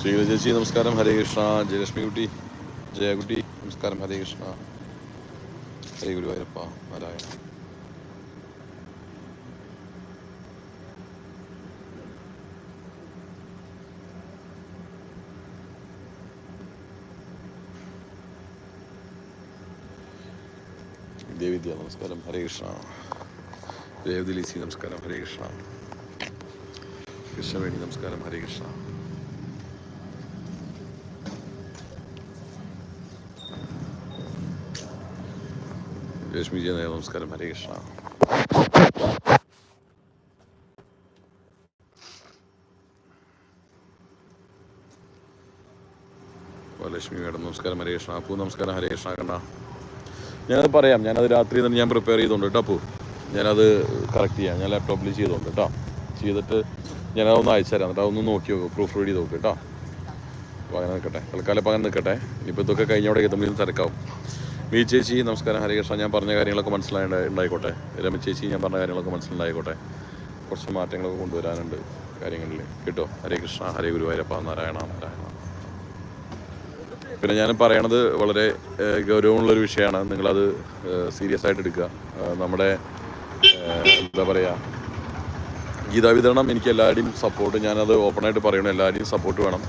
ശ്രീല ചേച്ചി നമസ്കാരം. ഹരേ കൃഷ്ണ. ജയലക്ഷ്മി കുട്ടി ജയകുട്ടി നമസ്കാരം. ഹരേ കൃഷ്ണ. ഹരേ ഗുരുവായൂരപ്പ നാരായണ. ദേവിദ്യ നമസ്കാരം. ഹരേ കൃഷ്ണ. ദേവദിലീസി നമസ്കാരം. ഹരേ കൃഷ്ണ. കൃഷ്ണവേണി നമസ്കാരം. ഹരേ കൃഷ്ണ. രശ്മി ജയ നമസ്കാരം ഹരേ കൃഷ്ണ ലക്ഷ്മി മേഡം നമസ്കാരം ഹരേ കൃഷ്ണ അപ്പു നമസ്കാരം ഹരേ കൃഷ്ണ കണ്ണ ഞാനത് പറയാം ഞാനത് രാത്രി തന്നെ ഞാൻ പ്രിപ്പയർ ചെയ്തോണ്ട് കേട്ടോ അപ്പു ഞാനത് കറക്റ്റ് ചെയ്യാം ഞാൻ ലാപ്ടോപ്പിൽ ചെയ്തോണ്ട് കേട്ടോ ചെയ്തിട്ട് ഞാനതൊന്ന് അയച്ചു തരാം എന്നിട്ട് അതൊന്ന് നോക്കി നോക്കും പ്രൂഫ് റീഡ് ചെയ്ത് നോക്കും കേട്ടോ അപ്പോൾ അങ്ങനെ നിൽക്കട്ടെ തൽക്കാലം അപ്പം അങ്ങനെ നിൽക്കട്ടെ ഇനിയിപ്പോൾ ഇതൊക്കെ കഴിഞ്ഞോടെ എത്തുമ്പോൾ തിരക്കാവും മീ ചേച്ചി നമസ്കാരം. ഹരികൃഷ്ണ ഞാൻ പറഞ്ഞ കാര്യങ്ങളൊക്കെ മനസ്സിലായി ഉണ്ടായിക്കോട്ടെ. രമ ചേച്ചി ഞാൻ പറഞ്ഞ കാര്യങ്ങളൊക്കെ മനസ്സിലായിക്കോട്ടെ കുറച്ച് മാറ്റങ്ങളൊക്കെ കൊണ്ടുവരാനുണ്ട് കാര്യങ്ങളിൽ കേട്ടോ? ഹരേ കൃഷ്ണ ഹരേ ഗുരുവായൂരപ്പ നാരായണ നാരായണ. പിന്നെ ഞാൻ പറയണത് വളരെ ഗൗരവമുള്ളൊരു വിഷയമാണ്. നിങ്ങളത് സീരിയസ് ആയിട്ട് എടുക്കുക. നമ്മുടെ എന്താ പറയുക ഗീതാ വിതരണം എനിക്ക് എല്ലാവരുടെയും സപ്പോർട്ട് ഞാനത് ഓപ്പണായിട്ട് പറയണം. എല്ലാവരുടെയും സപ്പോർട്ട് വേണം.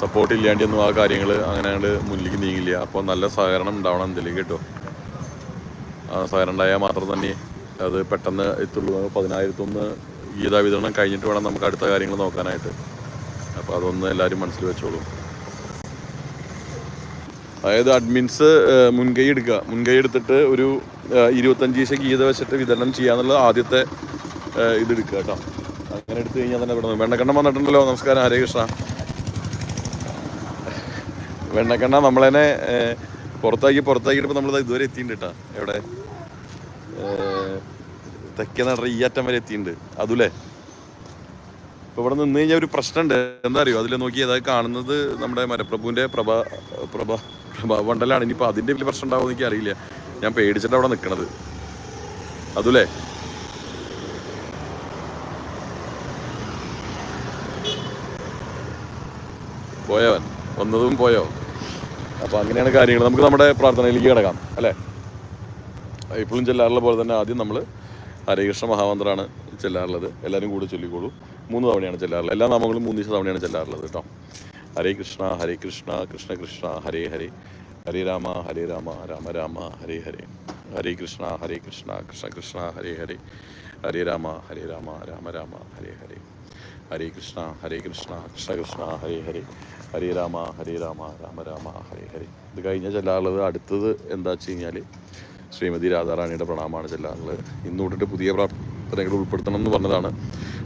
സപ്പോർട്ട് ഇല്ലാണ്ടിയൊന്നും ആ കാര്യങ്ങൾ അങ്ങനെ അങ്ങോട്ട് മുന്നിലേക്ക് നീങ്ങില്ല. അപ്പോൾ നല്ല സഹകരണം ഉണ്ടാവണം എന്തെങ്കിലും കേട്ടോ. ആ സഹകരണം ഉണ്ടായാൽ മാത്രം തന്നെ അത് പെട്ടെന്ന് എത്തുള്ളൂ. പതിനായിരത്തൊന്ന് ഗീതാ വിതരണം കഴിഞ്ഞിട്ട് വേണം നമുക്ക് അടുത്ത കാര്യങ്ങൾ നോക്കാനായിട്ട്. അപ്പോൾ അതൊന്ന് എല്ലാവരും മനസ്സിൽ വെച്ചോളൂ. അതായത് അഡ്മിൻസ് മുൻകൈ എടുക്കുക. മുൻകൈ എടുത്തിട്ട് ഒരു ഇരുപത്തഞ്ച് ദിവസം ഗീത വെച്ചിട്ട് വിതരണം ചെയ്യാന്നുള്ള ആദ്യത്തെ ഇതെടുക്കുക കേട്ടോ. അങ്ങനെ എടുത്തു കഴിഞ്ഞാൽ തന്നെ ഇവിടെ വെണ്ണക്കണ്ണം വന്നിട്ടുണ്ടല്ലോ. നമസ്കാരം. ഹരേ കൃഷ്ണ. വെണ്ണക്കണ്ണ നമ്മളെന്നെ പുറത്താക്കി പുറത്താക്കിയിട്ടിപ്പോൾ നമ്മൾ ഇതുവരെ എത്തിയിട്ടുണ്ട് കേട്ടോ എവിടെ? തെക്കേ നട ഈ അറ്റം വരെ എത്തിയിട്ടുണ്ട് അതുലേ? ഇപ്പൊ ഇവിടെ നിന്ന് കഴിഞ്ഞാൽ ഒരു പ്രശ്നമുണ്ട് എന്താ അറിയോ? അതിൽ നോക്കി അതായത് കാണുന്നത് നമ്മുടെ മരപ്രഭുവിന്റെ പ്രഭ പ്രഭ പ്രഭാവണ്ടലാണ് ഇനിയിപ്പോൾ അതിന്റെ വലിയ പ്രശ്നം ഉണ്ടാവുമെന്ന് എനിക്ക് അറിയില്ല. ഞാൻ പേടിച്ചിട്ട് അവിടെ നിൽക്കണത് അതുലേ? പോയവൻ. വന്നതും പോയോ? അപ്പൊ അങ്ങനെയാണ് കാര്യങ്ങൾ. നമുക്ക് നമ്മുടെ പ്രാർത്ഥനയിലേക്ക് കിടക്കാം അല്ലേ? ഇപ്പോഴും ചെല്ലാറുള്ള പോലെ തന്നെ ആദ്യം നമ്മൾ ഹരേകൃഷ്ണ മഹാമന്ത്രാണ് ചെല്ലാറുള്ളത്. എല്ലാവരും കൂടെ ചൊല്ലിക്കോളൂ. മൂന്ന് തവണയാണ് ചെല്ലാറുള്ളത്. എല്ലാ നാമങ്ങളും മൂന്ന് ദിവസം തവണയാണ് ചെല്ലാറുള്ളത് കേട്ടോ. ഹരേ കൃഷ്ണ ഹരേ കൃഷ്ണ കൃഷ്ണ കൃഷ്ണ ഹരേ ഹരേ. ഹരേ രാമ ഹരേ രാമ രാമ രാമ ഹരേ ഹരേ. ഹരേ കൃഷ്ണ ഹരേ കൃഷ്ണ കൃഷ്ണ കൃഷ്ണ ഹരേ ഹരേ. ഹരേ രാമ ഹരേ രാമ രാമ രാമ ഹരേ ഹരേ. ഹരേ കൃഷ്ണ ഹരേ കൃഷ്ണ കൃഷ്ണ കൃഷ്ണ ഹരേ ഹരേ ഹരേ രാമ ഹരേ രാമ രാമ രാമ ഹരേ ഹരേ ഇത് കഴിഞ്ഞ ചെല്ലാറുള്ളത് അടുത്തത് എന്താ വെച്ച് കഴിഞ്ഞാൽ ശ്രീമതി രാധാറാണിയുടെ പ്രണാമമാണ് ചെല്ലാറുള്ളത്. ഇന്ന് തൊട്ടിട്ട് പുതിയ പ്രാർത്ഥനകൾ ഉൾപ്പെടുത്തണം എന്ന് പറഞ്ഞതാണ്.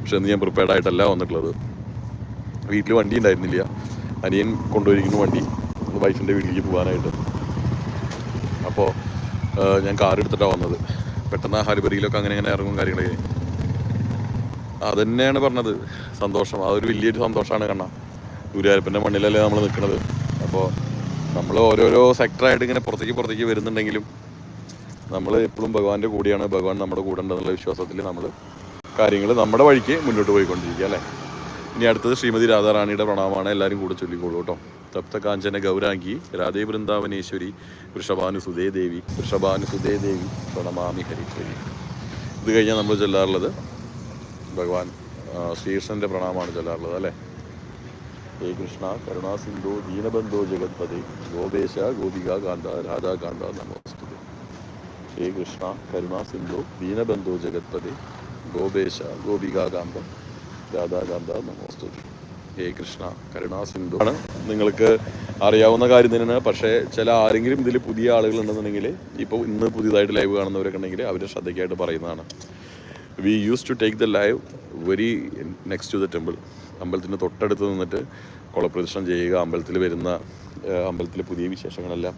പക്ഷെ ഇന്ന് ഞാൻ പ്രിപ്പയർഡ് ആയിട്ടല്ല വന്നിട്ടുള്ളത്. വീട്ടിൽ വണ്ടി ഉണ്ടായിരുന്നില്ല. അനിയൻ കൊണ്ടുപോയിരിക്കുന്നു വണ്ടി. വൈഫിന്റെ വീട്ടിലേക്ക് പോകാനായിട്ട്. അപ്പോൾ ഞാൻ കാർ എടുത്തിട്ടാണ് വന്നത്. പെട്ടെന്ന് ഹരിബറിയിലൊക്കെ അങ്ങനെ അങ്ങനെ ഇറങ്ങും കാര്യങ്ങളൊക്കെ. അതന്നെയാണ് പറഞ്ഞത്. സന്തോഷം. അതൊരു വലിയൊരു സന്തോഷമാണ് കണ്ണ. ഗുരുവായൂരപ്പന്റെ മണ്ണിലല്ലേ നമ്മൾ നിൽക്കുന്നത് അപ്പോൾ നമ്മൾ ഓരോരോ സെക്ടറായിട്ട് ഇങ്ങനെ പുറത്തേക്ക് പുറത്തേക്ക് വരുന്നുണ്ടെങ്കിലും നമ്മൾ എപ്പോഴും ഭഗവാന്റെ കൂടെയാണ്. ഭഗവാൻ നമ്മുടെ കൂടെ ഉണ്ടെന്നുള്ള വിശ്വാസത്തിൽ നമ്മൾ കാര്യങ്ങൾ നമ്മുടെ വഴിക്ക് മുന്നോട്ട് പോയിക്കൊണ്ടിരിക്കുക അല്ലേ? ഇനി അടുത്തത് ശ്രീമതി രാധാറാണിയുടെ പ്രണാമമാണ്. എല്ലാവരും കൂടെ ചൊല്ലിക്കോളൂ കേട്ടോ. തപ്ത കാഞ്ചന ഗൗരാംഗി രാധേ വൃന്ദാവനേശ്വരി വൃഷഭാനു സുതേ ദേവി വൃഷഭാനു സുതേ ദേവി പ്രണമാമി ഹരിശ്വരി ഇത് കഴിഞ്ഞാൽ നമ്മൾ ചൊല്ലാറുള്ളത് ഭഗവാൻ ശ്രീകൃഷ്ണന്റെ പ്രണാമമാണ് ചൊല്ലാറുള്ളത് അല്ലേ? ഹേ കൃഷ്ണ കരുണാ ദീനബന്ധോ ജഗത്പതി ഗോപേശ ഗോപിക കാന്ത രാധാകാന്ത നമോസ്തുതി. ഹേ കൃഷ്ണ കരുണാ ദീനബന്ധോ ജഗത്പതി ഗോപേശ ഗോപിക കാന്ത രാധാകാന്ത നമോസ്തുതി. ഹേ കൃഷ്ണ കരുണാ സിന്ധു. ആണ് നിങ്ങൾക്ക് അറിയാവുന്ന കാര്യം തന്നെയാണ്. പക്ഷേ ചില ആരെങ്കിലും ഇതിൽ പുതിയ ആളുകൾ ഉണ്ടെന്നുണ്ടെങ്കിൽ ഇപ്പോൾ ഇന്ന് പുതിയതായിട്ട് ലൈവ് കാണുന്നവരൊക്കെ ഉണ്ടെങ്കിൽ അവരുടെ ശ്രദ്ധയ്ക്കായിട്ട് പറയുന്നതാണ്. We use to take the live very next to the temple അമ്പലത്തിന്റെ തൊട്ടടുത്ത് നിന്നിട്ട് കുളപ്രദക്ഷിണം ചെയ്യുക അമ്പലത്തിൽ വരുന്ന അമ്പലത്തിലെ പുതിയ വിശേഷങ്ങളെല്ലാം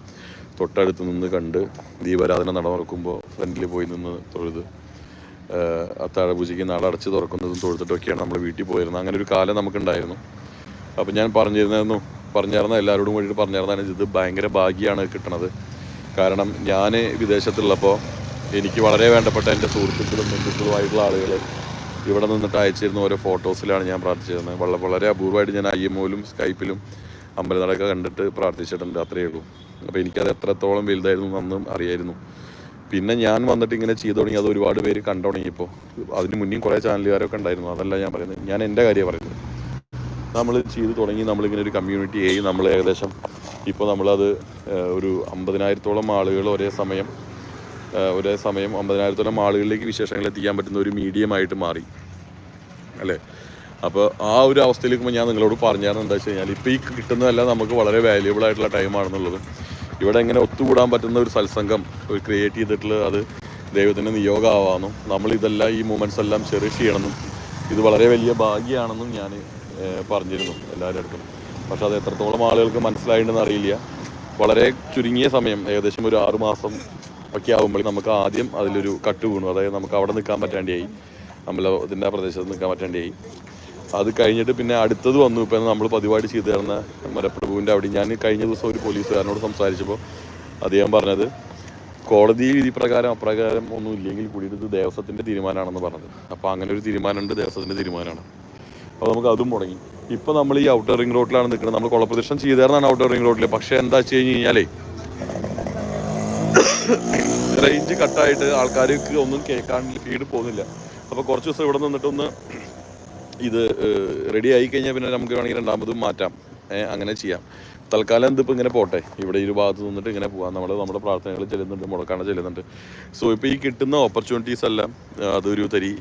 തൊട്ടടുത്ത് നിന്ന് കണ്ട് ദീപാരാധന നട തുറക്കുമ്പോൾ ഫ്രണ്ടിൽ പോയി നിന്ന് തൊഴുത് അത്താഴപൂജയ്ക്ക് അത്താഴ പൂജയ്ക്ക് നട അടച്ച് തുറക്കുന്നതും തൊഴുത്തിട്ടൊക്കെയാണ് നമ്മൾ വീട്ടിൽ പോയിരുന്നത്. അങ്ങനെ ഒരു കാലം നമുക്കുണ്ടായിരുന്നു. അപ്പം ഞാൻ പറഞ്ഞിരുന്നു പറഞ്ഞിരുന്ന എല്ലാവരോടും കൂടിയിട്ട് പറഞ്ഞിരുന്നതാണ് ഇത് ഭയങ്കര ഭാഗ്യമാണ് കിട്ടണത്. കാരണം ഞാൻ വിദേശത്തുള്ളപ്പോൾ എനിക്ക് വളരെ വേണ്ടപ്പെട്ട എന്റെ സുഹൃത്തുക്കളും ബന്ധുക്കളുമായിട്ടുള്ള ആളുകൾ ഇവിടെ നിന്നിട്ട് അയച്ചിരുന്ന ഓരോ ഫോട്ടോസിലാണ് ഞാൻ പ്രാർത്ഥിച്ചിരുന്നത്. വളരെ വളരെ അപൂർവമായിട്ട് ഞാൻ ഐ എം ഒയിലും സ്കൈപ്പിലും അമ്പലനടയൊക്കെ കണ്ടിട്ട് പ്രാർത്ഥിച്ചിട്ടുണ്ട് അത്രയേ ഉള്ളൂ. അപ്പോൾ എനിക്കത് എത്രത്തോളം വലുതായിരുന്നു അന്നും അറിയായിരുന്നു. പിന്നെ ഞാൻ വന്നിട്ട് ഇങ്ങനെ ചെയ്തു തുടങ്ങി. അത് ഒരുപാട് പേര് കണ്ടു തുടങ്ങിയപ്പോൾ അതിന് മുന്നേ കുറേ ചാനലുകാരൊക്കെ ഉണ്ടായിരുന്നു. അതല്ല ഞാൻ പറയുന്നത്. ഞാൻ എന്റെ കാര്യമാണ് പറയുന്നത്. നമ്മൾ ചെയ്തു തുടങ്ങി. നമ്മളിങ്ങനെ ഒരു കമ്മ്യൂണിറ്റി ആയി. നമ്മൾ ഏകദേശം ഇപ്പോൾ നമ്മളത് ഒരു അമ്പതിനായിരത്തോളം ആളുകൾ ഒരേ സമയം ഒരേ സമയം അമ്പതിനായിരത്തോളം ആളുകളിലേക്ക് വിശേഷങ്ങൾ എത്തിക്കാൻ പറ്റുന്ന ഒരു മീഡിയമായിട്ട് മാറി. അല്ലേ? അപ്പോൾ ആ ഒരു അവസ്ഥയിലേക്ക് ഞാൻ നിങ്ങളോട് പറഞ്ഞാൽ എന്താ വെച്ച് കഴിഞ്ഞാൽ ഇപ്പോൾ ഈ കിട്ടുന്നതെല്ലാം നമുക്ക് വളരെ വാല്യുബിൾ ആയിട്ടുള്ള ടൈമാണെന്നുള്ളതും ഇവിടെ എങ്ങനെ ഒത്തുകൂടാൻ പറ്റുന്ന ഒരു സത്സംഗം ഒരു ക്രിയേറ്റ് ചെയ്തിട്ടുള്ള അത് ദൈവത്തിന്റെ നിയോഗമാവാമെന്നും നമ്മൾ ഇതെല്ലാം ഈ മൂമെന്റ്സ് എല്ലാം ചെറിഷ് ചെയ്യണമെന്നും ഇത് വളരെ വലിയ ഭാഗ്യമാണെന്നും ഞാൻ പറഞ്ഞിരുന്നു എല്ലാവരുടെ അടുത്തും. പക്ഷെ അത് എത്രത്തോളം ആളുകൾക്ക് മനസ്സിലായിട്ടുണ്ടെന്ന് അറിയില്ല. വളരെ ചുരുങ്ങിയ സമയം ഏകദേശം ഒരു ആറ് മാസം ഒക്കെ ആകുമ്പോൾ നമുക്ക് ആദ്യം അതിലൊരു കട്ട് വീണു. അതായത് നമുക്ക് അവിടെ നിൽക്കാൻ പറ്റാണ്ടായി നമ്മൾ ഇതിന്റെ പ്രദേശത്ത് നിൽക്കാൻ പറ്റാണ്ടായി അത് കഴിഞ്ഞിട്ട് പിന്നെ അടുത്തത് വന്നു. ഇപ്പം നമ്മൾ പതിവായിട്ട് ചെയ്തു തരുന്ന മലപ്രഭുവിന്റെ അവിടെ ഞാൻ കഴിഞ്ഞ ദിവസം ഒരു പോലീസുകാരനോട് സംസാരിച്ചപ്പോൾ അദ്ദേഹം പറഞ്ഞത് കോടതി വിധി പ്രകാരം അപ്രകാരം ഒന്നും ഇല്ലെങ്കിൽ കൂടി ഇത് ദേവസ്വത്തിന്റെ തീരുമാനമാണെന്ന് പറഞ്ഞത്. അപ്പോൾ അങ്ങനെ ഒരു തീരുമാനമുണ്ട് ദേവസ്വത്തിന്റെ തീരുമാനമാണ്. അപ്പോൾ നമുക്ക് അതും മുടങ്ങി. ഇപ്പോൾ നമ്മൾ ഈ ഔട്ടർ റിംഗ് റോഡിലാണ് നിൽക്കുന്നത്. നമ്മൾ കുളപ്രദക്ഷം ചെയ്തായിരുന്നാണ് ഔട്ടർ റിംഗ് റോഡിൽ പക്ഷേ എന്താ വെച്ച് കഴിഞ്ഞ് കഴിഞ്ഞാലേ റേഞ്ച് കട്ടായിട്ട് ആൾക്കാർക്ക് ഒന്നും കേൾക്കാണ്ട് ഫീഡ് പോകുന്നില്ല. അപ്പോൾ കുറച്ച് ദിവസം ഇവിടെ നിന്നിട്ടൊന്ന് ഇത് റെഡി ആയി കഴിഞ്ഞാൽ പിന്നെ നമുക്ക് വേണമെങ്കിൽ രണ്ടാമതും മാറ്റാം. അങ്ങനെ ചെയ്യാം. തൽക്കാലം ഇതിപ്പോൾ ഇങ്ങനെ പോട്ടെ. ഇവിടെ ഇരു ഭാഗത്ത് നിന്നിട്ട് ഇങ്ങനെ പോകാം നമ്മൾ നമ്മുടെ പ്രാർത്ഥനകൾ ചെല്ലുന്നുണ്ട് മുടക്കാണ് ചെല്ലുന്നുണ്ട്. സോ ഇപ്പോൾ ഈ കിട്ടുന്ന ഓപ്പർച്യൂണിറ്റീസ് എല്ലാം അതൊരു തരി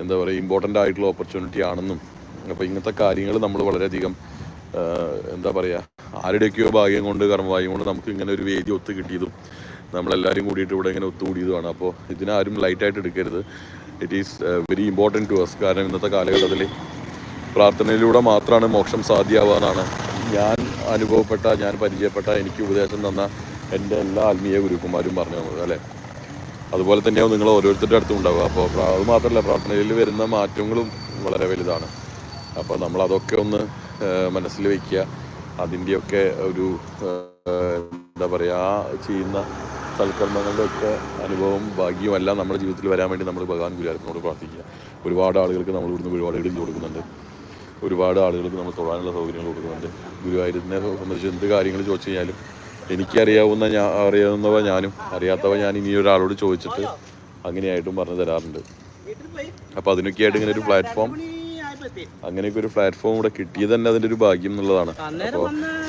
എന്താ പറയുക ഇമ്പോർട്ടന്റ് ആയിട്ടുള്ള ഓപ്പർച്യൂണിറ്റി ആണെന്നും അപ്പോൾ ഇങ്ങനത്തെ കാര്യങ്ങൾ നമ്മൾ വളരെയധികം എന്താ പറയുക ആരുടെയൊക്കെയോ ഭാഗ്യം കൊണ്ട് കർമ്മഭാഗ്യം കൊണ്ട് നമുക്ക് ഇങ്ങനെ ഒരു വേദി ഒത്തു കിട്ടിയതും നമ്മളെല്ലാവരും കൂടിയിട്ട് ഇവിടെ ഇങ്ങനെ ഒത്തുകൂടിയതുമാണ് അപ്പോൾ ഇതിനാരും ലൈറ്റായിട്ട് എടുക്കരുത്. It is very important to us കാരണം ഇന്നത്തെ കാലഘട്ടത്തിൽ പ്രാർത്ഥനയിലൂടെ മാത്രമാണ് മോക്ഷം സാധ്യമാവാന്നാണ് ഞാൻ അനുഭവപ്പെട്ട ഞാൻ പരിചയപ്പെട്ട എനിക്ക് ഉപദേശം തന്ന എന്റെ എല്ലാ ആത്മീയ ഗുരുക്കന്മാരും പറഞ്ഞു തന്നത് അല്ലേ? അതുപോലെ തന്നെയാവും നിങ്ങൾ ഓരോരുത്തരുടെ അടുത്തും ഉണ്ടാവുക. അപ്പോൾ അത് മാത്രമല്ല പ്രാർത്ഥനയിൽ വരുന്ന മാറ്റങ്ങളും വളരെ വലുതാണ്. അപ്പോൾ നമ്മൾ അതൊക്കെ ഒന്ന് മനസ്സിൽ വയ്ക്കുക അതിന്റെയൊക്കെ ഒരു എന്താ പറയുക ആ ചെയ്യുന്ന സൽക്കർമ്മങ്ങളുടെ ഒക്കെ അനുഭവം ഭാഗ്യമല്ല നമ്മുടെ ജീവിതത്തിൽ വരാൻ വേണ്ടി നമ്മൾ ഭഗവാൻ ഗുരുവായൂരത്തിനോട് പ്രാർത്ഥിക്കുക. ഒരുപാട് ആളുകൾക്ക് നമ്മൾ ഇവിടുന്ന് ഒരുപാട് ഇടിഞ്ഞു കൊടുക്കുന്നുണ്ട്. ഒരുപാട് ആളുകൾക്ക് നമ്മൾ തൊഴാനുള്ള സൗകര്യങ്ങൾ കൊടുക്കുന്നുണ്ട്. ഗുരുവായൂരത്തിനെ സംബന്ധിച്ച് എന്ത് കാര്യങ്ങൾ ചോദിച്ചു കഴിഞ്ഞാലും എനിക്കറിയാവുന്ന ഞാൻ അറിയാവുന്നവ ഞാനും അറിയാത്തവ ഞാൻ ഇനി ഒരാളോട് ചോദിച്ചിട്ട് അങ്ങനെയായിട്ടും പറഞ്ഞു തരാറുണ്ട്. അപ്പോൾ അതിനൊക്കെയായിട്ട് ഇങ്ങനെ ഒരു പ്ലാറ്റ്ഫോം അങ്ങനെയൊക്കെ ഒരു പ്ലാറ്റ്ഫോം ഇവിടെ കിട്ടിയത് തന്നെ അതിന്റെ ഒരു ഭാഗ്യം എന്നുള്ളതാണ്. അപ്പോൾ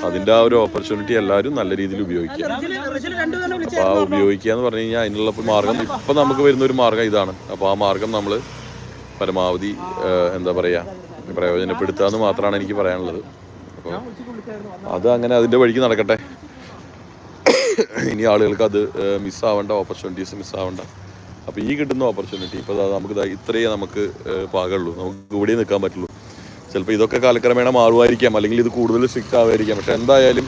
അതിന്റെ ആ ഒരു ഓപ്പർച്യൂണിറ്റി എല്ലാവരും നല്ല രീതിയിൽ ഉപയോഗിക്കുക അപ്പോൾ ആ ഉപയോഗിക്കുക എന്ന് പറഞ്ഞു കഴിഞ്ഞാൽ അതിനുള്ള മാർഗം ഇപ്പം നമുക്ക് വരുന്ന ഒരു മാർഗം ഇതാണ്. അപ്പോൾ ആ മാർഗം നമ്മൾ പരമാവധി എന്താ പറയുക പ്രയോജനപ്പെടുത്തുക എന്ന് മാത്രമാണ് എനിക്ക് പറയാനുള്ളത്. അപ്പോൾ അത് അങ്ങനെ അതിന്റെ വഴിക്ക് നടക്കട്ടെ. ഇനി ആളുകൾക്ക് അത് മിസ്സാവേണ്ട ഓപ്പർച്യൂണിറ്റീസ് മിസ്സാവേണ്ട അപ്പോൾ ഈ കിട്ടുന്ന ഓപ്പർച്യൂണിറ്റി ഇപ്പോൾ നമുക്ക് ഇത്രയേ നമുക്ക് പാകുള്ളൂ. നമുക്ക് ഇവിടെ നിൽക്കാൻ പറ്റുള്ളൂ. ചിലപ്പോൾ ഇതൊക്കെ കാലക്രമേണ മാറുമായിരിക്കാം. അല്ലെങ്കിൽ ഇത് കൂടുതൽ സ്ട്രിക്റ്റ് ആവുമായിരിക്കാം പക്ഷെ എന്തായാലും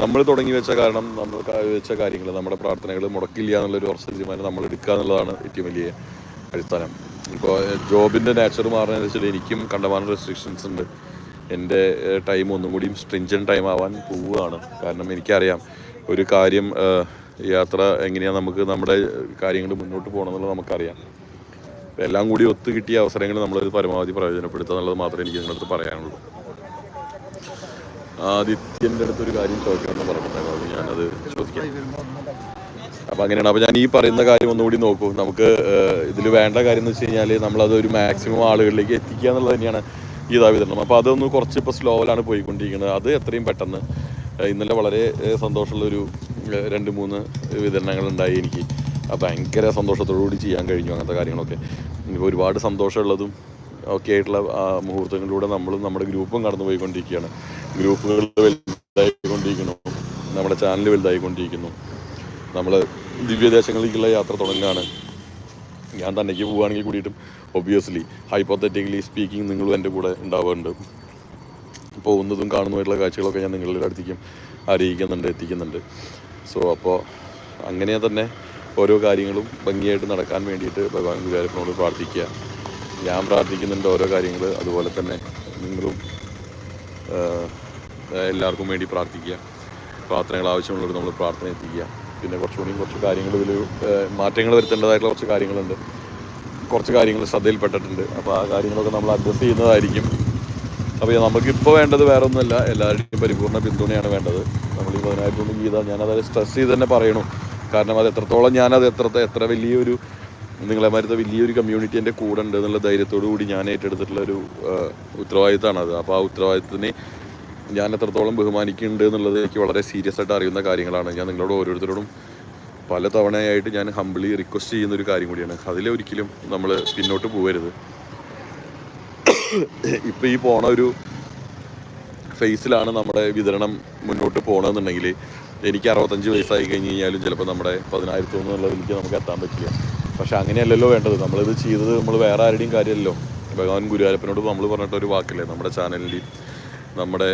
നമ്മൾ തുടങ്ങി വെച്ച കാരണം നമ്മൾ വെച്ച കാര്യങ്ങൾ നമ്മുടെ പ്രാർത്ഥനകൾ മുടക്കില്ല എന്നുള്ളൊരു ഉറച്ച തീരുമാനം നമ്മൾ എടുക്കുക എന്നുള്ളതാണ് ഏറ്റവും വലിയ അടിസ്ഥാനം. ഇപ്പോൾ ജോബിന്റെ നാച്ചർ മാറുന്നതനുസരിച്ചിട്ട് എനിക്കും കണ്ടമാനം റെസ്ട്രിക്ഷൻസ് ഉണ്ട്. എന്റെ ടൈം ഒന്നും കൂടിയും സ്ട്രിഞ്ചൻ ടൈം ആവാൻ പോവുകയാണ്. കാരണം എനിക്കറിയാം ഒരു കാര്യം യാത്ര എങ്ങനെയാണ് നമുക്ക് നമ്മുടെ കാര്യങ്ങൾ മുന്നോട്ട് പോകണം എന്നുള്ളത് നമുക്കറിയാം എല്ലാം കൂടി ഒത്തു കിട്ടിയ അവസരങ്ങൾ നമ്മളത് പരമാവധി പ്രയോജനപ്പെടുത്തുക എന്നുള്ളത് മാത്രമേ എനിക്ക് നിങ്ങളുടെ അടുത്ത് പറയാനുള്ളൂ. ആദിത്യന്റെ അടുത്തൊരു കാര്യം ചോദിക്കണമെന്ന് പറഞ്ഞിട്ടുണ്ടായിരുന്നു. ഞാനത് ചോദിക്കാം. അപ്പം അങ്ങനെയാണ്. അപ്പോൾ ഞാൻ ഈ പറയുന്ന കാര്യം ഒന്നുകൂടി നോക്കൂ. നമുക്ക് ഇതിൽ വേണ്ട കാര്യം എന്ന് വെച്ച് കഴിഞ്ഞാൽ നമ്മളത് ഒരു മാക്സിമം ആളുകളിലേക്ക് എത്തിക്കുക എന്നുള്ളത് തന്നെയാണ് ഗീതാ വിതരണം അപ്പോൾ അതൊന്ന് കുറച്ച് ഇപ്പോൾ സ്ലോയിലാണ് പോയിക്കൊണ്ടിരിക്കുന്നത്. അത് എത്രയും പെട്ടെന്ന് ഇന്നലെ വളരെ സന്തോഷമുള്ളൊരു രണ്ട് മൂന്ന് വിതരണങ്ങൾ ഉണ്ടായി എനിക്ക് ഭയങ്കര സന്തോഷത്തോടുകൂടി ചെയ്യാൻ കഴിഞ്ഞു അങ്ങനത്തെ കാര്യങ്ങളൊക്കെ. ഒരുപാട് സന്തോഷമുള്ളതും ഒക്കെ ആയിട്ടുള്ള മുഹൂർത്തങ്ങളിലൂടെ നമ്മളും നമ്മുടെ ഗ്രൂപ്പും കടന്നു പോയിക്കൊണ്ടിരിക്കുകയാണ് ഗ്രൂപ്പുകൾ വലുതായിക്കൊണ്ടിരിക്കുന്നു. നമ്മുടെ ചാനൽ വലുതായിക്കൊണ്ടിരിക്കുന്നു. നമ്മൾ ദിവ്യദേശങ്ങളിലേക്കുള്ള യാത്ര തുടങ്ങുകയാണ്. ഞാൻ തന്നേക്ക് പോവുകയാണെങ്കിൽ കൂടിയിട്ടും ഒബ്വിയസ്ലി ഹൈപ്പോത്തറ്റിക്കലി സ്പീക്കിംഗ് നിങ്ങളും എന്റെ കൂടെ ഉണ്ടാവാറുണ്ട് പോകുന്നതും കാണുന്നതുമായിട്ടുള്ള കാഴ്ചകളൊക്കെ ഞാൻ നിങ്ങളുടെ അടുത്തേക്കും അറിയിക്കുന്നുണ്ട് എത്തിക്കുന്നുണ്ട്. സോ അപ്പോൾ അങ്ങനെ തന്നെ ഓരോ കാര്യങ്ങളും ഭംഗിയായിട്ട് നടക്കാൻ വേണ്ടിയിട്ട് ഭഗവാൻ ഗുരുവായൂരപ്പനോട് പ്രാർത്ഥിക്കുക. ഞാൻ പ്രാർത്ഥിക്കുന്നുണ്ട് ഓരോ കാര്യങ്ങൾ അതുപോലെ തന്നെ നിങ്ങളും എല്ലാവർക്കും വേണ്ടി പ്രാർത്ഥിക്കുക. പ്രാർത്ഥനകൾ ആവശ്യമുള്ളവർ നമ്മൾ പ്രാർത്ഥന എത്തിക്കുക. പിന്നെ കുറച്ചുകൂടി കുറച്ച് കാര്യങ്ങൾ ഇതിൽ മാറ്റങ്ങൾ വരുത്തേണ്ടതായിട്ടുള്ള കുറച്ച് കാര്യങ്ങളുണ്ട്. കുറച്ച് കാര്യങ്ങൾ ശ്രദ്ധയിൽപ്പെട്ടിട്ടുണ്ട്. അപ്പോൾ ആ കാര്യങ്ങളൊക്കെ നമ്മൾ അഡ്രസ്സ് ചെയ്യുന്നതായിരിക്കും. അപ്പോൾ നമുക്കിപ്പോൾ വേണ്ടത് വേറെ ഒന്നുമല്ല എല്ലാവരുടെയും പരിപൂർണ പിന്തുണയാണ് വേണ്ടത്. നമ്മൾ ഈ പതിനായിരത്തി ഗീത ഞാനത് സ്ട്രെസ് ചെയ്ത് തന്നെ പറയണു. കാരണം അത് എത്രത്തോളം ഞാനത് എത്ര എത്ര വലിയൊരു നിങ്ങളെ മാരത്തെ വലിയൊരു കമ്മ്യൂണിറ്റി എന്റെ കൂടെ ഉണ്ട് എന്നുള്ള ധൈര്യത്തോടു കൂടി ഞാൻ ഏറ്റെടുത്തിട്ടുള്ള ഒരു ഉത്തരവാദിത്തമാണ് അത്. അപ്പോൾ ആ ഉത്തരവാദിത്തത്തിന് ഞാൻ എത്രത്തോളം ബഹുമാനിക്കുന്നുണ്ട് എന്നുള്ളത് എനിക്ക് വളരെ സീരിയസ് ആയിട്ട് അറിയുന്ന കാര്യങ്ങളാണ്. ഞാൻ നിങ്ങളോട് ഓരോരുത്തരോടും പല തവണയായിട്ട് ഞാൻ ഹംബിളി റിക്വസ്റ്റ് ചെയ്യുന്ന ഒരു കാര്യം കൂടിയാണ്. അതിലൊരിക്കലും നമ്മൾ പിന്നോട്ട് പോകരുത് ഇപ്പം ഈ പോണ ഒരു ഫേസിലാണ് നമ്മുടെ വിതരണം മുന്നോട്ട് പോകണമെന്നുണ്ടെങ്കിൽ എനിക്ക് അറുപത്തഞ്ച് വയസ്സായി കഴിഞ്ഞ് കഴിഞ്ഞാലും ചിലപ്പോൾ നമ്മുടെ പതിനായിരത്തി എന്നുള്ളതിലേക്ക് നമുക്ക് എത്താൻ പറ്റില്ല. പക്ഷെ അങ്ങനെയല്ലല്ലോ വേണ്ടത്. നമ്മളിത് ചെയ്തത് നമ്മൾ വേറെ ആരുടെയും കാര്യമല്ലോ ഭഗവാൻ ഗുരുവായൂരപ്പനോട് നമ്മൾ പറഞ്ഞിട്ടൊരു വാക്കില്ലേ? നമ്മുടെ ചാനലിന്റെയും നമ്മുടെ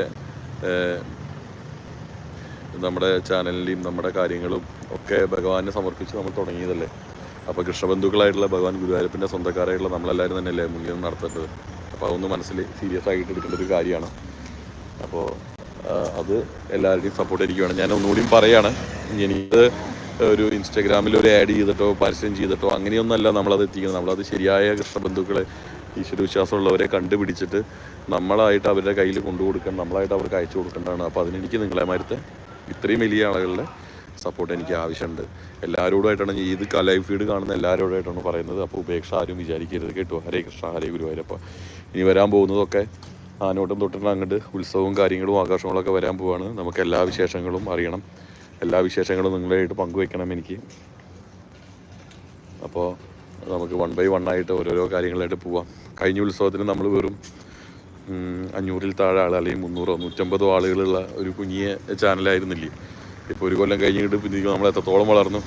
നമ്മുടെ ചാനലിന്റെയും നമ്മുടെ കാര്യങ്ങളും ഒക്കെ ഭഗവാനെ സമർപ്പിച്ച് നമ്മൾ തുടങ്ങിയതല്ലേ? അപ്പോൾ കൃഷ്ണബന്ധുക്കളായിട്ടുള്ള ഭഗവാൻ ഗുരുവായൂരപ്പന്റെ സ്വന്തക്കാരായിട്ടുള്ള നമ്മളെല്ലാവരും തന്നെയല്ലേ മുന്നിൽ നടത്തേണ്ടത്? അപ്പോൾ അതൊന്ന് മനസ്സിൽ സീരിയസ് ആയിട്ട് എടുക്കേണ്ട ഒരു കാര്യമാണ്. അപ്പോൾ അത് എല്ലാവരുടെയും സപ്പോർട്ട് ഇരിക്കുവാണ് ഞാൻ ഒന്നുകൂടിയും പറയുകയാണ് എനിക്ക് ഒരു ഇൻസ്റ്റാഗ്രാമിൽ ഒരു ആഡ് ചെയ്തിട്ടോ പരസ്യം ചെയ്തിട്ടോ അങ്ങനെയൊന്നല്ല നമ്മളത് എത്തിക്കുന്നത്. നമ്മളത് ശരിയായ കൃഷ്ണബന്ധുക്കളെ ഈശ്വരവിശ്വാസമുള്ളവരെ കണ്ടുപിടിച്ചിട്ട് നമ്മളായിട്ട് അവരുടെ കയ്യിൽ കൊണ്ടു കൊടുക്കണം നമ്മളായിട്ട് അവർക്ക് അയച്ചു കൊടുക്കേണ്ടതാണ്. അപ്പോൾ അതിനെനിക്ക് നിങ്ങളെ മാരത്തെ ഇത്രയും വലിയ ആളുകളുടെ സപ്പോർട്ട് എനിക്ക് ആവശ്യമുണ്ട്. എല്ലാവരോടുമായിട്ടാണ് ഇത് ലൈവ് ഫീഡ് കാണുന്ന എല്ലാവരോടായിട്ടാണ് പറയുന്നത്. അപ്പോൾ ഉപേക്ഷ ആരും വിചാരിക്കരുത് കേട്ടോ. ഹരേ കൃഷ്ണ ഹരേ ഗുരുവായൂരപ്പ. ഇനി വരാൻ പോകുന്നതൊക്കെ ആനോട്ടം തൊട്ടിട്ട് അങ്ങോട്ട് ഉത്സവവും കാര്യങ്ങളും ആഘോഷങ്ങളൊക്കെ വരാൻ പോവാണ്. നമുക്ക് എല്ലാ വിശേഷങ്ങളും അറിയണം. എല്ലാ വിശേഷങ്ങളും നിങ്ങളായിട്ട് പങ്കുവെക്കണം എനിക്ക്. അപ്പോൾ നമുക്ക് വൺ ബൈ വൺ ആയിട്ട് ഓരോരോ കാര്യങ്ങളായിട്ട് പോവാം. കഴിഞ്ഞ ഉത്സവത്തിന് നമ്മൾ വെറും അഞ്ഞൂറിൽ താഴെ ആൾ അല്ലെങ്കിൽ മുന്നൂറോ നൂറ്റമ്പതോ ആളുകളുള്ള ഒരു കുഞ്ഞിയ ചാനലായിരുന്നില്ലേ ഇപ്പോൾ ഒരു കൊല്ലം കഴിഞ്ഞിട്ട് പിന്നെ നമ്മൾ എത്രത്തോളം വളർന്നു.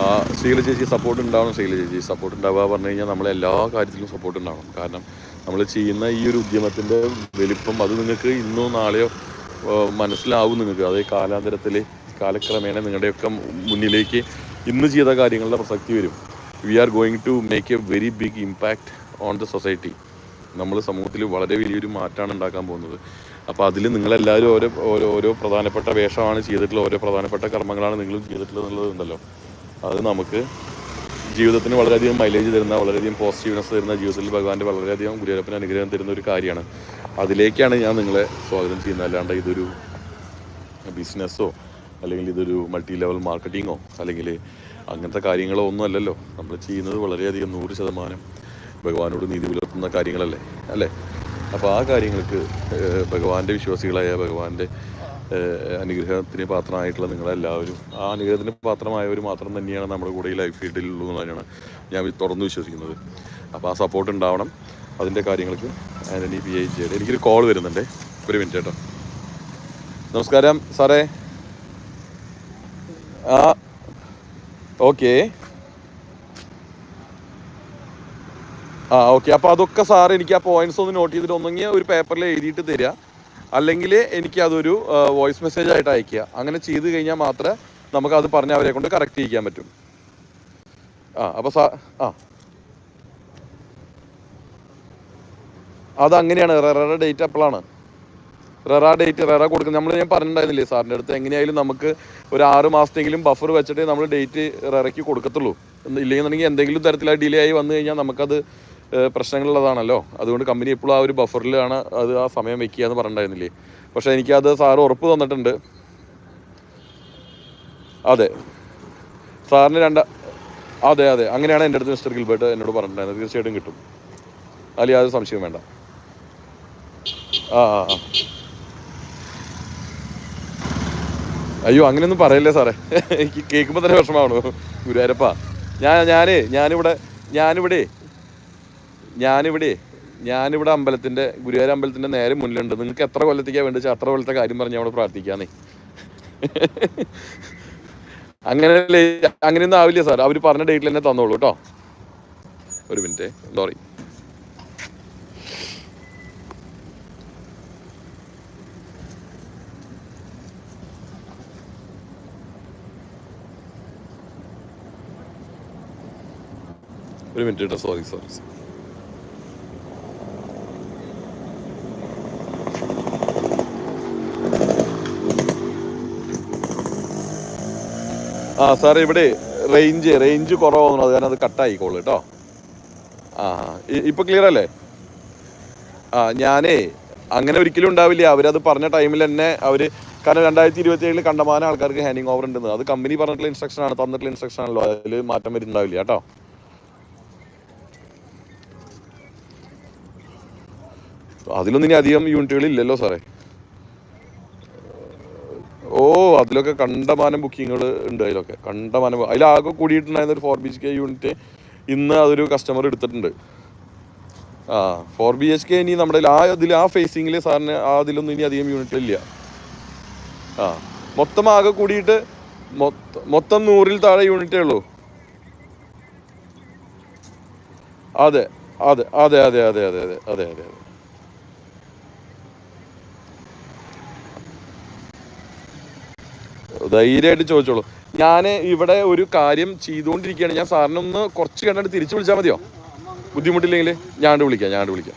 ആ ശീല ചേച്ചി സപ്പോർട്ട് ഉണ്ടാവണം ശീല ചേച്ചി സപ്പോർട്ട് ഉണ്ടാവുക പറഞ്ഞു കഴിഞ്ഞാൽ നമ്മളെ എല്ലാ കാര്യത്തിലും സപ്പോർട്ട് ഉണ്ടാവണം. കാരണം നമ്മൾ ചെയ്യുന്ന ഈ ഒരു ഉദ്യമത്തിന്റെ വലിപ്പം അത് നിങ്ങൾക്ക് ഇന്നോ നാളെയോ മനസ്സിലാവും നിങ്ങൾക്ക്. അതേ കാലാന്തരത്തിൽ കാലക്രമേണ നിങ്ങളുടെയൊക്കെ മുന്നിലേക്ക് ഇന്ന് ചെയ്ത കാര്യങ്ങളുടെ പ്രസക്തി വരും. We are going to make a very big impact on the society നമ്മൾ സമൂഹത്തിൽ വളരെ വലിയൊരു മാറ്റമാണ് ഉണ്ടാക്കാൻ പോകുന്നത്. അപ്പോൾ അതിൽ നിങ്ങളെല്ലാവരും ഓരോ ഓരോ ഓരോ പ്രധാനപ്പെട്ട വേഷമാണ് ചെയ്തിട്ടുള്ള ഓരോ പ്രധാനപ്പെട്ട കർമ്മങ്ങളാണ് നിങ്ങൾ ചെയ്തിട്ടുള്ളത് എന്നുള്ളതുണ്ടല്ലോ. അത് നമുക്ക് ജീവിതത്തിന് വളരെയധികം മൈലേജ് തരുന്ന വളരെയധികം പോസിറ്റീവ്നെസ് തരുന്ന ജീവിതത്തിൽ ഭഗവാന്റെ വളരെയധികം ഗുരുവരപ്പന് അനുഗ്രഹം തരുന്ന ഒരു കാര്യമാണ്. അതിലേക്കാണ് ഞാൻ നിങ്ങളെ സ്വാഗതം ചെയ്യുന്നത്. അല്ലാണ്ട് ഇതൊരു ബിസിനസ്സോ അല്ലെങ്കിൽ ഇതൊരു മൾട്ടി ലെവൽ മാർക്കറ്റിങ്ങോ അല്ലെങ്കിൽ അങ്ങനത്തെ കാര്യങ്ങളോ ഒന്നും അല്ലല്ലോ. നമ്മൾ ചെയ്യുന്നത് വളരെയധികം നൂറ് ശതമാനം ഭഗവാനോട് നീതി പുലർത്തുന്ന കാര്യങ്ങളല്ലേ? അല്ലേ? അപ്പോൾ ആ കാര്യങ്ങൾക്ക് ഭഗവാന്റെ വിശ്വാസികളായ ഭഗവാന്റെ അനുഗ്രഹത്തിന് പാത്രമായിട്ടുള്ള നിങ്ങളെല്ലാവരും ആ അനുഗ്രഹത്തിന് പാത്രമായവർ മാത്രം തന്നെയാണ് നമ്മുടെ കൂടെ ഈ ലൈഫ് ഫീൽഡിലുള്ളൂ എന്നാണ് ഞാൻ തുറന്നു വിശ്വസിക്കുന്നത്. അപ്പോൾ ആ സപ്പോർട്ട് ഉണ്ടാവണം. അതിന്റെ കാര്യങ്ങൾക്ക് ആന്റണി പി ഐ ജിയുടെ എനിക്കൊരു കോൾ വരുന്നുണ്ട്. ഒരു മിനിറ്റ് കേട്ടോ. നമസ്കാരം സാറേ. ആ ഓക്കെ ആ ഓക്കെ അപ്പോൾ അതൊക്കെ സാർ എനിക്ക് ആ പോയിന്റ്സ് ഒന്ന് നോട്ട് ചെയ്തിട്ട് ഒന്നെങ്കിൽ ഒരു പേപ്പറിൽ എഴുതിയിട്ട് തരിക. അല്ലെങ്കിൽ എനിക്ക് അതൊരു വോയിസ് മെസ്സേജ് ആയിട്ട് അയക്കുക അങ്ങനെ ചെയ്ത് കഴിഞ്ഞാൽ മാത്രമേ നമുക്ക് അത് പറഞ്ഞ അവരെ കൊണ്ട് കറക്റ്റ് ചെയ്യിക്കാൻ പറ്റും. ആ അപ്പോൾ സാ ആ. അത് അങ്ങനെയാണ്. റെറയുടെ ഡേറ്റ് എപ്പോഴാണ് റെറ ഡേറ്റ് റെറ കൊടുക്കുന്നത്. നമ്മൾ ഞാൻ പറഞ്ഞിട്ടുണ്ടായിരുന്നില്ലേ സാറിന്റെ അടുത്ത്? എങ്ങനെയായാലും നമുക്ക് ഒരു ആറ് മാസത്തെങ്കിലും ബഫർ വെച്ചിട്ട് നമ്മൾ ഡേറ്റ് റെറയ്ക്ക് കൊടുക്കത്തുള്ളൂ. ഇല്ലെങ്കിൽ എന്തെങ്കിലും തരത്തിലായി ഡിലേ ആയി വന്നു കഴിഞ്ഞാൽ നമുക്കത് പ്രശ്നങ്ങളുള്ളതാണല്ലോ. അതുകൊണ്ട് കമ്പനി എപ്പോഴും ആ ഒരു ബഫറിലാണ് അത് ആ സമയം വെക്കുക എന്ന് പറഞ്ഞിട്ടുണ്ടായിരുന്നില്ലേ. പക്ഷേ എനിക്കത് സാറ് ഉറപ്പ് തന്നിട്ടുണ്ട്. അതെ. സാറിന് രണ്ട അതെ അതെ. അങ്ങനെയാണ് എന്റെ അടുത്ത് മിസ്റ്റർ ഗിൽബർട്ട് എന്നോട് പറഞ്ഞിട്ടുണ്ടായിരുന്നത്. തീർച്ചയായിട്ടും കിട്ടും. അതിൽ യാതൊരു സംശയം വേണ്ട. ആ ആ അയ്യോ അങ്ങനെയൊന്നും പറയല്ലേ സാറേ? എനിക്ക് കേൾക്കുമ്പോൾ തന്നെ വിഷമാണോ ഗുരുവായൂരപ്പ. ഞാൻ ഞാനേ ഞാനിവിടെ ഞാനിവിടെ ഞാനിവിടെ ഞാനിവിടെ അമ്പലത്തിന്റെ ഗുരുവായൂർ അമ്പലത്തിന്റെ നേരെ മുന്നിലുണ്ട്. നിങ്ങൾക്ക് എത്ര കൊല്ലത്തേക്കാണ് വേണ്ടത് അത്ര കൊല്ലത്തെ കാര്യം പറഞ്ഞ് അവിടെ പ്രാർത്ഥിക്കാന്നേ. അങ്ങനെ അങ്ങനെയൊന്നും ആവില്ല സാർ. അവർ പറഞ്ഞ ഡേറ്റിൽ തന്നെ തന്നോളൂ കേട്ടോ. ഒരു മിനിറ്റ് സോറി ഒരു മിനിറ്റ് കേട്ടോ സോറി സോറി സോറി ആ സാർ ഇവിടെ റേഞ്ച് റേഞ്ച് കുറവാകുന്നു അത് കാരണം അത് കട്ടായി കോൾ കേട്ടോ. ആ ഇപ്പം ക്ലിയർ അല്ലേ? ആ ഞാനേ അങ്ങനെ ഒരിക്കലും ഉണ്ടാവില്ല. അവരത് പറഞ്ഞ ടൈമിൽ തന്നെ അവർ കാരണം രണ്ടായിരത്തി ഇരുപത്തി ഏഴിൽ കണ്ടമാനം ആൾക്കാർക്ക് ഹാനിങ് ഓവർ ഉണ്ടെന്ന്. അത് കമ്പനി പറഞ്ഞിട്ടുള്ള ഇൻസ്ട്രക്ഷൻ ആണ് തന്നിട്ടുള്ള ഇൻസ്ട്രക്ഷൻ ആണല്ലോ. അതിൽ മാറ്റം വരുന്നുണ്ടാവില്ല കേട്ടോ. അതിലൊന്നും ഇനി അധികം യൂണിറ്റുകൾ ഇല്ലല്ലോ സാറേ. ഓ അതിലൊക്കെ കണ്ടമാനം ബുക്കിങ്ങുകൾ ഉണ്ട് അതിലൊക്കെ കണ്ടമാനം അതിലാകെ കൂടിയിട്ടുണ്ടായിരുന്ന ഒരു four B H K unit ഇന്ന് അതൊരു കസ്റ്റമർ എടുത്തിട്ടുണ്ട് ആ ഫോർ ബി എച്ച് കെ ഇനി നമ്മുടെ ആ ഇതിൽ ആ ഫേസിങ്ങിൽ സാറിന് ആ അതിലൊന്നും ഇനി അധികം യൂണിറ്റ് ഇല്ല ആ മൊത്തം ആകെ കൂടിയിട്ട് മൊത്തം മൊത്തം നൂറിൽ താഴെ യൂണിറ്റേ ഉള്ളൂ അതെ അതെ അതെ അതെ അതെ അതെ അതെ അതെ അതെ അതെ ധൈര്യമായിട്ട് ചോദിച്ചോളൂ. ഞാൻ ഇവിടെ ഒരു കാര്യം ചെയ്തുകൊണ്ടിരിക്കുകയാണ്. ഞാൻ സാറിനൊന്ന് കുറച്ച് കണ്ടിട്ട് തിരിച്ചു വിളിച്ചാൽ മതിയോ? ബുദ്ധിമുട്ടില്ലെങ്കിൽ ഞാണ്ട് വിളിക്കാം ഞാണ്ട് വിളിക്കാം.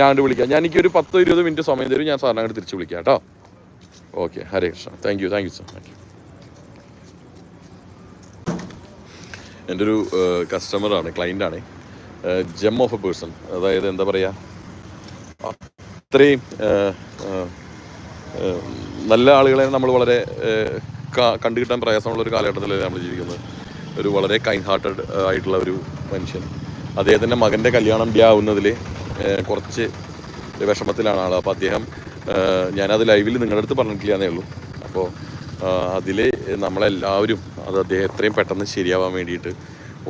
ഞാണ്ട് വിളിക്കാം. ഞാൻ എനിക്കൊരു പത്തോ ഇരുപത് മിനിറ്റ് സമയം തരും. ഞാൻ സാറിനെ അങ്ങോട്ട് തിരിച്ചു വിളിക്കാം കേട്ടോ. Okay Hare Krishna. Thank you thank you sir thank you എന്റെ ഒരു കസ്റ്റമറാണ് ക്ലൈന്റാണ് ജെം ഓഫ് എ പേഴ്സൺ അതായത് എന്താ പറയുക അത്രയും നല്ല ആളുകളെ നമ്മൾ വളരെ കണ്ടുകിട്ടാൻ പ്രയാസമുള്ള ഒരു കാലഘട്ടത്തിലാണ് നമ്മൾ ജീവിക്കുന്നത്. ഒരു വളരെ കൈൻഡ് ഹാർട്ടഡ് ആയിട്ടുള്ള ഒരു മനുഷ്യൻ. അദ്ദേഹത്തിന്റെ മകന്റെ കല്യാണം ആവുന്നതിൽ കുറച്ച് വിഷമത്തിലാണ് ആൾ അപ്പോൾ അദ്ദേഹം ഞാനത് ലൈവിൽ നിങ്ങളുടെ അടുത്ത് പറഞ്ഞിട്ടില്ല എന്നേ ഉള്ളൂ. അപ്പോൾ അതിൽ നമ്മളെല്ലാവരും അത് അദ്ദേഹം എത്രയും പെട്ടെന്ന് ശരിയാവാൻ വേണ്ടിയിട്ട്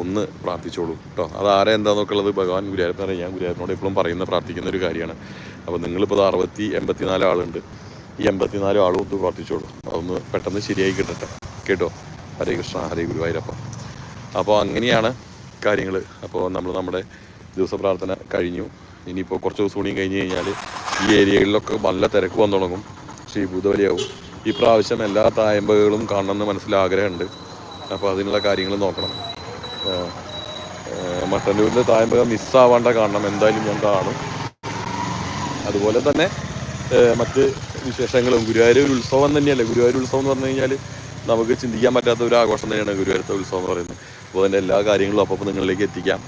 ഒന്ന് പ്രാർത്ഥിച്ചോളൂ കേട്ടോ. അത് ആരെ എന്താണെന്നൊക്കെ ഉള്ളത് ഭഗവാൻ ഗുരുവായൂരപ്പൻ അറിയാം. ഞാൻ ഗുരുവായൂരനോട് എപ്പോഴും പറയുന്ന പ്രാർത്ഥിക്കുന്ന ഒരു കാര്യമാണ്. അപ്പോൾ നിങ്ങളിപ്പോൾ അത് അറുപത്തി എൺപത്തിനാല് ആളുണ്ട്. ഈ എൺപത്തിനാലും ആളും ഒന്ന് പ്രാർത്ഥിച്ചോളൂ. അതൊന്ന് പെട്ടെന്ന് ശരിയായി കിട്ടട്ടെ. കേട്ടോ? ഹരേ കൃഷ്ണ ഹരേ ഗുരുവായൂരപ്പ. അപ്പോൾ അങ്ങനെയാണ് കാര്യങ്ങൾ അപ്പോൾ നമ്മൾ നമ്മുടെ ദിവസ പ്രാർത്ഥന കഴിഞ്ഞു. ഇനിയിപ്പോൾ കുറച്ച് ദിവസം കൂടി കഴിഞ്ഞ് കഴിഞ്ഞാൽ ഈ ഏരിയകളിലൊക്കെ നല്ല തിരക്ക് വന്നു തുടങ്ങും. ശ്രീ ബുധവലിയാവും ഈ പ്രാവശ്യം എല്ലാ തായമ്പകളും കാണണമെന്ന് മനസ്സിൽ ആഗ്രഹമുണ്ട്. അപ്പോൾ അതിനുള്ള കാര്യങ്ങൾ നോക്കണം. മട്ടന്നൂരിന്റെ തായമ്പക മിസ്സാവാണ്ട കാണണം. എന്തായാലും ഞാൻ കാണും. അതുപോലെ തന്നെ മറ്റ് വിശേഷങ്ങളും. ഗുരുവായൂർ ഉത്സവം തന്നെയല്ലേ? ഗുരുവായൂർ ഉത്സവം എന്ന് പറഞ്ഞു കഴിഞ്ഞാൽ നമുക്ക് ചിന്തിക്കാൻ പറ്റാത്ത ഒരു ആഘോഷം തന്നെയാണ് ഗുരുവായൂരത്തെ ഉത്സവം എന്ന് പറയുന്നത്. അപ്പോൾ അതിന്റെ എല്ലാ കാര്യങ്ങളും അപ്പം നിങ്ങളിലേക്ക് എത്തിക്കാം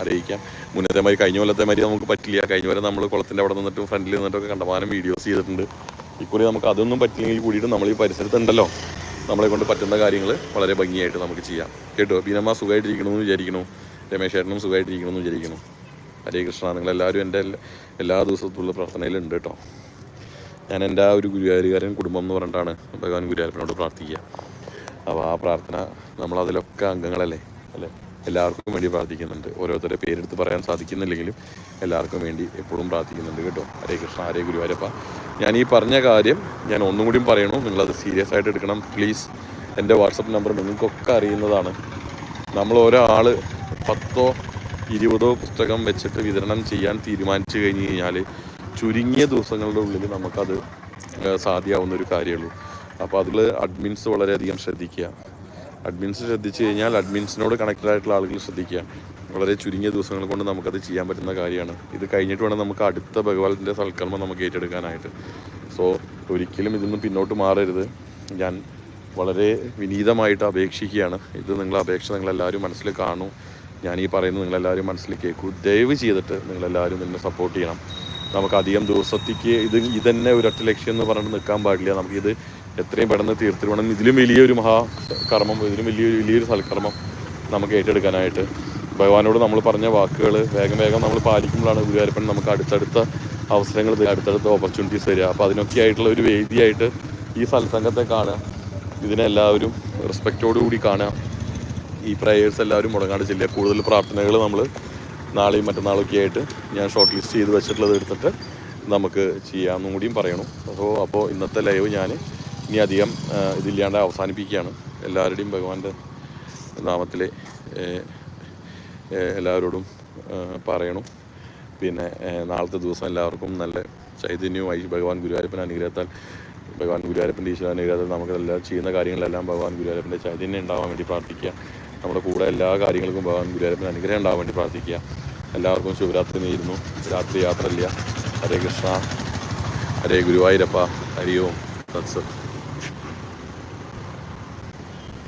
അറിയിക്കാം. മുന്നത്തെ മാതിരി കഴിഞ്ഞ കൊല്ലത്തെ മാതിരി നമുക്ക് പറ്റില്ല. കഴിഞ്ഞ വരെ നമ്മൾ കുളത്തിന്റെ അവിടെ നിന്നിട്ടും ഫ്രണ്ടിൽ നിന്നിട്ടൊക്കെ കണ്ടമാനം വീഡിയോസ് ചെയ്തിട്ടുണ്ട്. ഇക്കുറി നമുക്ക് അതൊന്നും പറ്റില്ലെങ്കിൽ കൂടിയിട്ട് നമ്മൾ ഈ പരിസരത്തുണ്ടല്ലോ നമ്മളെ കൊണ്ട് പറ്റുന്ന കാര്യങ്ങൾ വളരെ ഭംഗിയായിട്ട് നമുക്ക് ചെയ്യാം. കേട്ടോ? ബീനമ്മ സുഖമായിട്ടിരിക്കണമെന്ന് വിചാരിക്കണു രമേശ് ഏട്ടനും സുഖമായിട്ടിരിക്കണമെന്ന് വിചാരിക്കണു ഹരേ കൃഷ്ണ. നിങ്ങളെല്ലാവരും എന്റെ എല്ലാ ദിവസത്തുള്ള പ്രാർത്ഥനയിലുണ്ട് കേട്ടോ. ഞാൻ എന്റെ ആ ഒരു ഗുരുവായൂരുകാരൻ കുടുംബം എന്ന് പറഞ്ഞിട്ടാണ് ഭഗവാൻ ഗുരുവായൂരപ്പനോട് പ്രാർത്ഥിക്കുക. അപ്പോൾ ആ പ്രാർത്ഥന നമ്മൾ അതിലൊക്കെ അംഗങ്ങളല്ലേ? അല്ലേ? എല്ലാവർക്കും വേണ്ടി പ്രാർത്ഥിക്കുന്നുണ്ട്. ഓരോരുത്തരുടെ പേരെടുത്ത് പറയാൻ സാധിക്കുന്നില്ലെങ്കിലും എല്ലാവർക്കും വേണ്ടി എപ്പോഴും പ്രാർത്ഥിക്കുന്നുണ്ട് കേട്ടോ. ഹരേ കൃഷ്ണ ഹരേ ഗുരുവായൂരപ്പ. ഞാൻ ഈ പറഞ്ഞ കാര്യം ഞാൻ ഒന്നും കൂടിയും പറയണു. നിങ്ങളത് സീരിയസ് ആയിട്ട് എടുക്കണം. പ്ലീസ് എന്റെ വാട്സപ്പ് നമ്പർ നിങ്ങൾക്കൊക്കെ അറിയുന്നതാണ്. നമ്മൾ ഒരാൾ പത്തോ ഇരുപതോ പുസ്തകം വെച്ചിട്ട് വിതരണം ചെയ്യാൻ തീരുമാനിച്ചു കഴിഞ്ഞ് കഴിഞ്ഞാൽ ചുരുങ്ങിയ ദിവസങ്ങളുടെ ഉള്ളിൽ നമുക്കത് സാധ്യമാവുന്ന ഒരു കാര്യമുള്ളൂ അപ്പോൾ അതിൽ അഡ്മിൻസ് വളരെയധികം ശ്രദ്ധിക്കുക. അഡ്മിൻസ് ശ്രദ്ധിച്ചു കഴിഞ്ഞാൽ അഡ്മിൻസിനോട് കണക്റ്റഡ് ആയിട്ടുള്ള ആളുകൾ ശ്രദ്ധിക്കുക. വളരെ ചുരുങ്ങിയ ദിവസങ്ങൾ കൊണ്ട് നമുക്കത് ചെയ്യാൻ പറ്റുന്ന കാര്യമാണ്. ഇത് കഴിഞ്ഞിട്ട് വേണം നമുക്ക് അടുത്ത ഭഗവാന്റെ സൽക്കർമ്മം നമുക്ക് ഏറ്റെടുക്കാനായിട്ട്. സോ ഒരിക്കലും ഇതൊന്നും പിന്നോട്ട് മാറരുത്. ഞാൻ വളരെ വിനീതമായിട്ട് അപേക്ഷിക്കുകയാണ്. ഇത് നിങ്ങളെ അപേക്ഷ നിങ്ങളെല്ലാവരും മനസ്സിൽ കാണൂ. ഞാൻ ഈ പറയുന്നത് നിങ്ങളെല്ലാവരും മനസ്സിൽ കേൾക്കൂ. ദയവ് ചെയ്തിട്ട് നിങ്ങളെല്ലാവരും എന്നെ സപ്പോർട്ട് ചെയ്യണം. നമുക്ക് അധികം ദിവസത്തേക്ക് ഇത് ഇതന്നെ ഒരൊറ്റ ലക്ഷ്യം എന്ന് പറഞ്ഞിട്ട് നിൽക്കാൻ പാടില്ല. നമുക്കിത് എത്രയും പെട്ടെന്ന് തീർത്തിട്ട് വേണം ഇതിലും വലിയൊരു മഹാ കർമ്മം ഇതിലും വലിയൊരു വലിയൊരു സൽക്കർമ്മം നമുക്ക് ഏറ്റെടുക്കാനായിട്ട്. ഭഗവാനോട് നമ്മൾ പറഞ്ഞ വാക്കുകൾ വേഗം വേഗം നമ്മൾ പാലിക്കുമ്പോഴാണ് ഗുരുവായൂരപ്പൻ നമുക്ക് അടുത്തടുത്ത അവസരങ്ങൾ അടുത്തടുത്ത ഓപ്പർച്യൂണിറ്റീസ് തരിക. അപ്പോൾ അതിനൊക്കെ ആയിട്ടുള്ള ഒരു വേദിയായിട്ട് ഈ സത്സംഗത്തെ കാണുക. ഇതിനെല്ലാവരും റെസ്പെക്റ്റോടുകൂടി കാണുക. ഈ പ്രയേഴ്സ് എല്ലാവരും മുടങ്ങാണ്ട് ചെല്ലുക. കൂടുതൽ പ്രാർത്ഥനകൾ നമ്മൾ നാളെയും മറ്റന്നാളൊക്കെ ആയിട്ട് ഞാൻ ഷോർട്ട് ലിസ്റ്റ് ചെയ്ത് വെച്ചിട്ടുള്ളത് എടുത്തിട്ട് നമുക്ക് ചെയ്യാമെന്നും കൂടിയും പറയണം. അപ്പോൾ അപ്പോൾ ഇന്നത്തെ ലൈവ് ഞാൻ ഇനി അധികം ഇതില്ലാണ്ട് അവസാനിപ്പിക്കുകയാണ്. എല്ലാവരുടെയും ഭഗവാന്റെ നാമത്തിൽ എല്ലാവരോടും പറയണം. പിന്നെ നാളത്തെ ദിവസം എല്ലാവർക്കും നല്ല ചൈതന്യവുമായി ഭഗവാൻ ഗുരുവായൂരപ്പൻ അനുഗ്രഹത്താൽ ഭഗവാൻ ഗുരുവായൂരപ്പന്റെ ഈശ്വര അനുഗ്രഹത്താൽ നമുക്ക് എല്ലാ ചെയ്യുന്ന കാര്യങ്ങളെല്ലാം ഭഗവാൻ ഗുരുവായൂരപ്പന്റെ ചൈതന്യം ഉണ്ടാവാൻ വേണ്ടി പ്രാർത്ഥിക്കുക. നമ്മുടെ കൂടെ എല്ലാ കാര്യങ്ങൾക്കും ഭഗവാൻ ഗുരുവായൂരപ്പൻ അനുഗ്രഹം ഉണ്ടാവാൻ വേണ്ടി പ്രാർത്ഥിക്കുക. എല്ലാവർക്കും ശിവരാത്രി നേരുന്നു രാത്രി യാത്ര ഇല്ല ഹരേ കൃഷ്ണ. ഹരേ ഗുരുവായൂരപ്പ. ഹരിയോം. തത്സത്ത്